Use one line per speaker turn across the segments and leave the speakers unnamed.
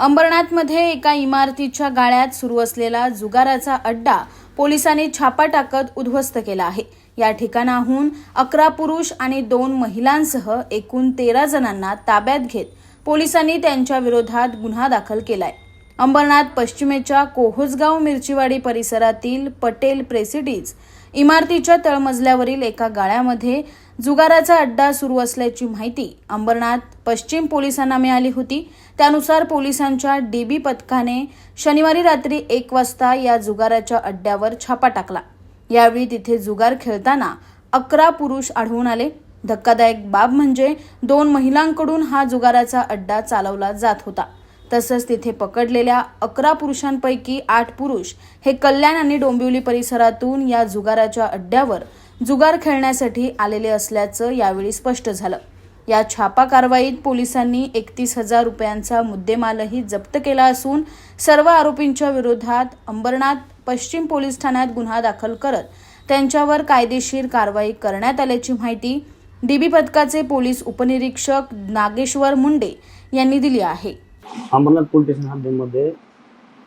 अंबरनाथमध्ये एका इमारतीच्या गाळ्यात सुरू असलेला जुगाराचा अड्डा पोलिसांनी छापा टाकत उद्ध्वस्त केला आहे. या ठिकाणाहून अकरा पुरुष आणि दोन महिलांसह एकूण तेरा जणांना ताब्यात घेत पोलिसांनी त्यांच्या विरोधात गुन्हा दाखल केलाय. अंबरनाथ पश्चिमेच्या कोहोजगाव मिरचीवाडी परिसरातील पटेल प्रेसिडीज इमारतीच्या तळमजल्यावरील एका गाळ्यामध्ये जुगाराचा अड्डा सुरू असल्याची माहिती अंबरनाथ पश्चिम पोलिसांना मिळाली होती. त्यानुसार पोलिसांच्या डीबी पथकाने शनिवारी रात्री एक वाजता या जुगाराच्या अड्ड्यावर छापा टाकला. यावेळी तिथे जुगार खेळताना अकरा पुरुष आढळून आले. धक्कादायक बाब म्हणजे दोन महिलांकडून हा जुगाराचा अड्डा चालवला जात होता. तसंच तिथे पकडलेल्या अकरा पुरुषांपैकी आठ पुरुष हे कल्याण आणि डोंबिवली परिसरातून या जुगाराच्या अड्ड्यावर जुगार खेळण्यासाठी आलेले असल्याचं यावेळी स्पष्ट झालं. या छापा कारवाईत पोलिसांनी एकतीस हजार रुपयांचा मुद्देमालही जप्त केला असून सर्व आरोपींच्या विरोधात अंबरनाथ पश्चिम पोलीस ठाण्यात गुन्हा दाखल करत त्यांच्यावर कायदेशीर कारवाई करण्यात आल्याची माहिती डीबी पथकाचे पोलीस उपनिरीक्षक नागेश्वर मुंडे यांनी दिली आहे.
अंबरनाथ पोलीस स्टेशन हद्दीमध्ये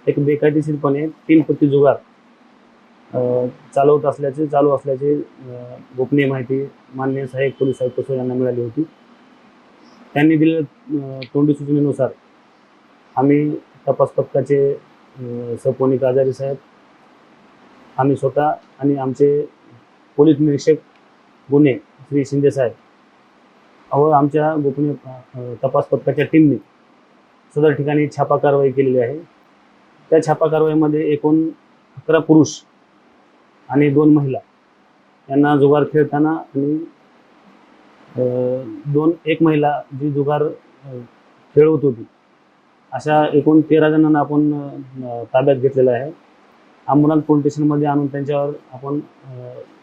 एक बेकायदेशीरपणे तीन पत्ती जुगार चालवत असल्याचे चालू असल्याचे गोपनीय माहिती मान्य सहाय्यक पोलीस आयुक्त सर यांना मिळाली होती. त्यांनी दिलेल्या तोंडी सूचनेनुसार आम्ही तपास पथकाचे सपोनी काजारी आजारी साहेब आम्ही स्वतः आणि आमचे पोलीस निरीक्षक गुन्हे श्री शिंदे साहेब व आमच्या गोपनीय तपास पथकाच्या टीमने सदर ठिकाणी छापा कारवाई केलेली आहे. त्या छापा कारवाईमध्ये एकूण अकरा पुरुष आणि दोन महिला यांना जुगार खेळताना आणि दोन एक महिला जी जुगार खेळवत होती. अशा एकूण तेरा जणांना आपण ताब्यात घेतलेलं आहे. अंबरनाथ पोलीस स्टेशनमध्ये आणून त्यांच्यावर आपण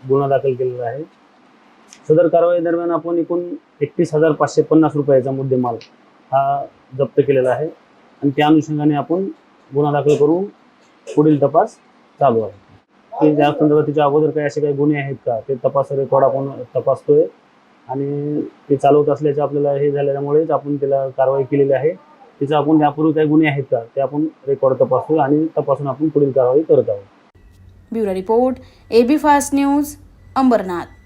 गुन्हा दाखल केलेला आहे. सदर कारवाई दरम्यान आपण एकूण एकतीस हजार पाचशे पन्नास रुपयाचा मुद्देमाल हा जप्त केलेला आहे. आणि त्या अनुषंगाने आपण गुन्हा दाखल करून पुढील तपास चालू आहे. की त्या संदर्भात तिच्या अगोदर काही असे काही गुन्हे आहेत का ते तपास रेकॉर्ड आपण तपासतोय. आणि ते चालवत असल्याचे आपल्याला हे झाल्यामुळेच आपण त्याला कारवाई केलेली आहे. तिचा आपण यापूर्वी काही गुन्हे आहेत का ते आपण रेकॉर्ड तपासतोय आणि तपासून आपण पुढील कारवाई करत आहोत.
Bureau report A B fast news Ambernath.